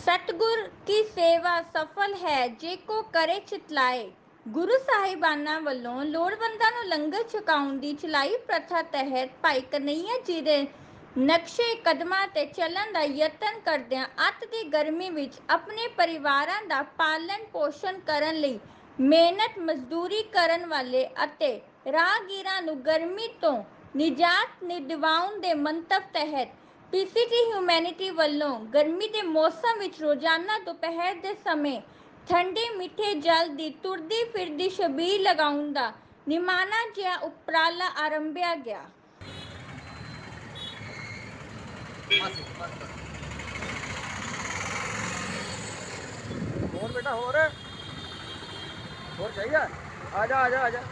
ਸਤਿਗੁਰ ਕੀ ਸੇਵਾ ਸਫਲ ਹੈ ਜੇ ਕੋ ਕਰੇ ਚਿਤਲਾਏ। ਗੁਰੂ ਸਾਹਿਬਾਨਾਂ ਵੱਲੋਂ ਲੋੜਵੰਦਾਂ ਨੂੰ ਲੰਗਰ ਛਕਾਉਣ ਦੀ ਚਲਾਈ ਪ੍ਰਥਾ ਤਹਿਤ ਭਾਈ ਕਨਈਆ ਜੀ ਦੇ ਨਕਸ਼ੇ ਕਦਮਾਂ ਤੇ ਚੱਲਣ ਦਾ ਯਤਨ ਕਰਦਿਆਂ ਅੱਤ ਦੀ ਗਰਮੀ ਵਿੱਚ ਆਪਣੇ ਪਰਿਵਾਰਾਂ ਦਾ ਪਾਲਣ ਪੋਸ਼ਣ ਕਰਨ ਲਈ ਮਿਹਨਤ ਮਜ਼ਦੂਰੀ ਕਰਨ ਵਾਲੇ ਅਤੇ ਰਾਹਗੀਰਾਂ ਨੂੰ ਗਰਮੀ ਤੋਂ ਨਿਜਾਤ ਦਿਵਾਉਣ ਦੇ ਮੰਤਵ ਤਹਿਤ ਪੀਸੀਟੀ ਹਿਊਮੈਨਿਟੀ ਵੱਲੋਂ ਗਰਮੀ ਦੇ ਮੌਸਮ ਵਿੱਚ ਰੋਜ਼ਾਨਾ ਦੁਪਹਿਰ ਦੇ ਸਮੇਂ ਠੰਡੇ ਮਿੱਠੇ ਜਲ ਦੀ ਤੁਰਦੀ ਫਿਰਦੀ ਛਬੀਲ ਲਗਾਉਣ ਦਾ ਨਿਮਾਣਾ ਜਿਹਾ ਉਪਰਾਲਾ ਆਰੰਭਿਆ ਗਿਆ। ਹੋਰ ਬੇਟਾ, ਹੋਰ? ਹੋਰ ਚਾਹੀਦਾ? ਆ ਜਾ ਆ ਜਾ ਆ ਜਾ।